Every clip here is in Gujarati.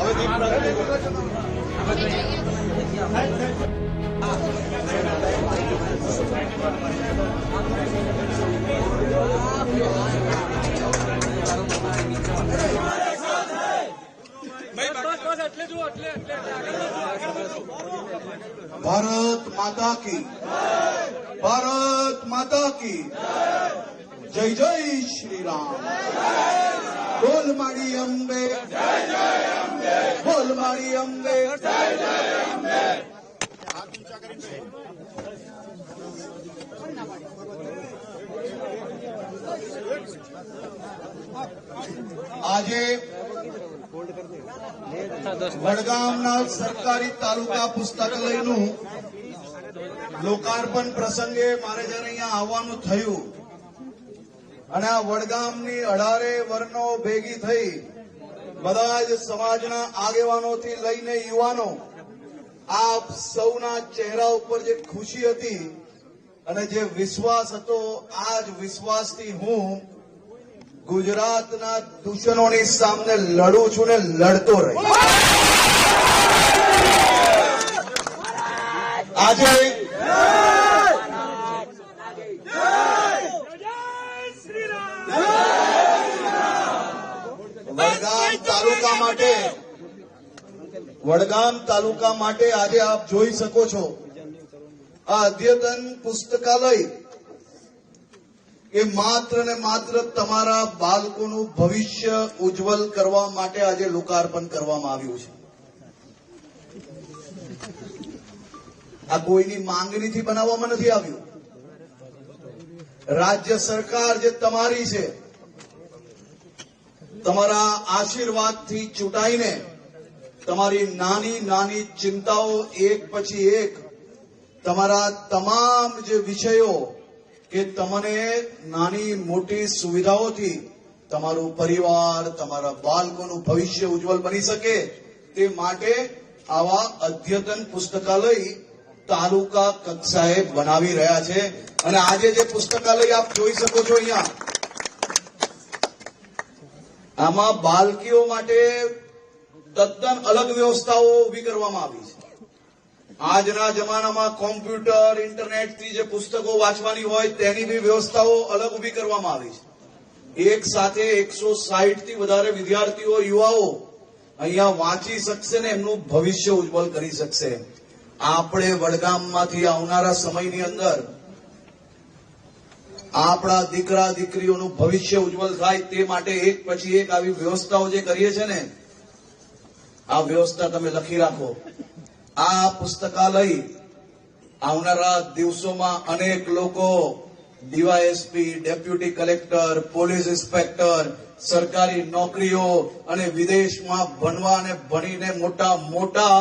હવે દીપ ભારત માતા કી ભારત માતા કી જય જય શ્રી રામ બોલ અંબે આજે વડગામના સરકારી તાલુકા પુસ્તકાલયનું લોકાર્પણ પ્રસંગે મારે જયારે અહીંયા આવવાનું થયું અને આ વડગામની અઢારે વર્ણો ભેગી થઈ બધા જ સમાજના આગેવાનોથી લઈને યુવાનો, આપ સૌના ચહેરા ઉપર જે ખુશી હતી અને જે વિશ્વાસ હતો આ જ વિશ્વાસથી હું ગુજરાતના દૂષણોની સામે લડું છું ને લડતો રહી. આજે વડગામ તાલુકા માટે. વડગામ તાલુકા માટે આજે આપ જોઈ શકો છો. આ અદ્યતન પુસ્તકાલય એ માત્ર ને માત્ર તમારા બાળકોનું ભવિષ્ય ઉજ્જવલ કરવા માટે આજે લોકાર્પણ કરવામાં આવ્યું છે. આ કોઈની માંગણીથી બનાવવામાં નથી આવ્યું. રાજ્ય સરકાર જે તમારી છે તમારા આશીર્વાદથી ચૂંટાઈને તમારી નાની નાની ચિંતાઓ એક પછી એક, તમારા તમામ જે વિષયો કે તમને નાની મોટી સુવિધાઓથી તમારું પરિવાર, તમારા બાળકોનું ભવિષ્ય ઉજ્જવલ બની શકે તે માટે આવા અદ્યતન પુસ્તકાલય તાલુકા કક્ષાએ બનાવી રહ્યા છે. અને આજે જે પુસ્તકાલય આપ જોઈ શકો છો અહીંયા આમાં બાળકીઓ માટે તદ્દન અલગ વ્યવસ્થાઓ ઊભી કરવામાં આવી છે. આજના જમાનામાં કોમ્પ્યુટર, ઇન્ટરનેટથી જે પુસ્તકો વાંચવાની હોય તેની બી વ્યવસ્થાઓ અલગ ઊભી કરવામાં આવી છે. એક સાથે એકસો સાહીઠથી વધારે વિદ્યાર્થીઓ, યુવાઓ અહીંયા વાંચી શકશે ને એમનું ભવિષ્ય ઉજ્જવલ કરી શકશે. આપણે વડગામમાંથી આવનારા સમયની અંદર આપણા દીકરા દીકરીઓનું ભવિષ્ય ઉજ્જવલ થાય તે માટે એક પછી એક આવી વ્યવસ્થાઓ જે કરીએ છે ને આ વ્યવસ્થા તમે લખી રાખો. આ પુસ્તકાલય આવનારા દિવસોમાં અનેક લોકો DYSP deputy collector police inspector સરકારી નોકરીઓ અને વિદેશમાં ભણવા અને ભણીને મોટા મોટા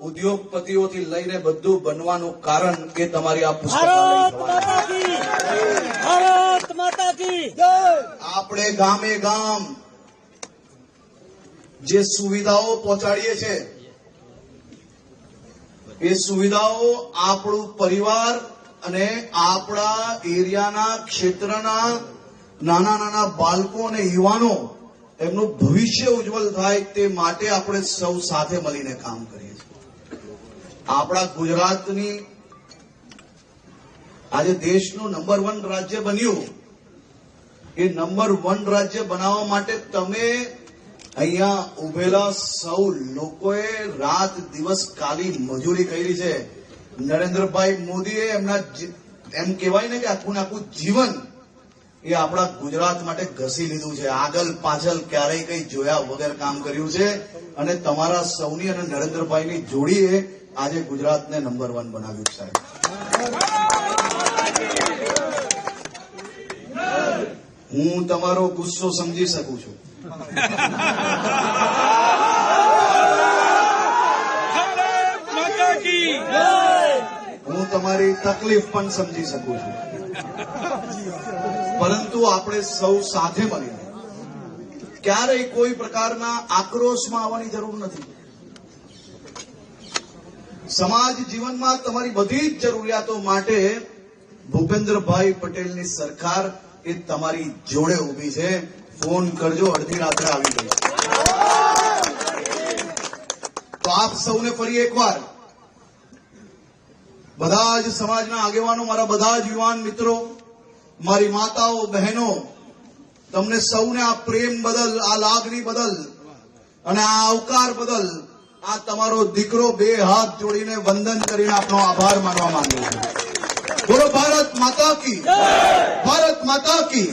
ઉદ્યોગપતિઓથી લઈને બધું બનવાનું કારણ કે તમારી આ પુસ્તકાલય ભારત માતા કી આપણે ગામે ગામ જે સુવિધાઓ પહોંચાડીએ છે, એ સુવિધાઓ આપણું પરિવાર અને આપણા એરિયાના ક્ષેત્રના નાના નાના બાળકો અને યુવાનો એમનું ભવિષ્ય ઉજ્જવલ થાય તે માટે આપણે સૌ સાથે મળીને કામ કરીએ છીએ. આપણા ગુજરાતની આજે દેશનું નંબર વન રાજ્ય બન્યું. એ નંબર વન રાજ્ય બનાવવા માટે તમે અહીંયા ઉભેલા સૌ લોકોએ રાત દિવસ કાલી મજૂરી કરી છે. નરેન્દ્રભાઈ મોદીએ એમના એમ કહેવાય ને કે આખું આખું જીવન એ આપણા ગુજરાત માટે ઘસી લીધું છે. આગળ પાછળ ક્યારેય કઈ જોયા વગર કામ કર્યું છે. અને તમારા સૌની અને નરેન્દ્રભાઈની જોડીએ આજે ગુજરાતને નંબર વન બનાવ્યું સાહેબ. હું તમારો ગુસ્સો સમજી શકું છું. હું તમારી તકલીફ પણ સમજી શકું છું. પરંતુ આપણે સૌ સાથે મળીને ક્યારેય કોઈ પ્રકારના આક્રોશમાં આવવાની જરૂર નથી. સમાજ જીવનમાં તમારી બધી જ જરૂરિયાતો માટે ભૂપેન્દ્રભાઈ પટેલની સરકાર એ તમારી જોડે ઊભી છે. ફોન કરજો, અડધી રાત્રે આવી ગઈ તો આપ સૌને ફરી એકવાર, બધા જ સમાજના આગેવાનો, મારા બધા જ યુવાન મિત્રો, મારી માતાઓ, બહેનો, તમને સૌને આ પ્રેમ બદલ, આ લાગણી બદલ અને આ આવકાર બદલ આ તમારો દીકરો બે હાથ જોડીને વંદન કરીને આપનો આભાર માનવા માંગુ છું. બોલો ભારત માતા કી ભારત માતા કી